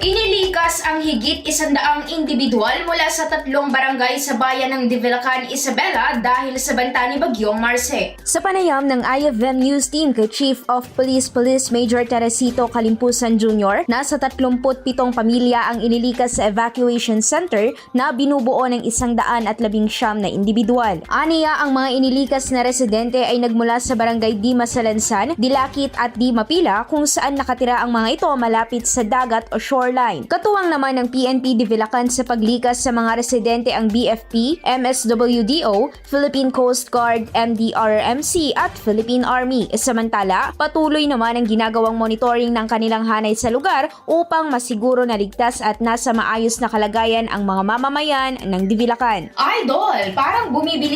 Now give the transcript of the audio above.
Y Inilikas ang higit isandaang individual mula sa tatlong barangay sa bayan ng Divilacan, Isabela dahil sa banta ni Bagyong Marce. Sa panayam ng IFM News Team kay Chief of Police Police Major Teresito Kalimpusan Jr., nasa 37 pamilya ang inilikas sa evacuation center na binubuo ng isang daan at labing siyam na individual. Aniya ang mga inilikas na residente ay nagmula sa barangay Di Masalansan, Dilakit at Di Mapila kung saan nakatira ang mga ito malapit sa dagat o shoreline. Katuwang naman ng PNP Divilacan sa paglikas sa mga residente ang BFP, MSWDO, Philippine Coast Guard, MDRMC at Philippine Army. Samantala, patuloy naman ang ginagawang monitoring ng kanilang hanay sa lugar upang masiguro na ligtas at nasa maayos na kalagayan ang mga mamamayan ng Divilacan. Idol, parang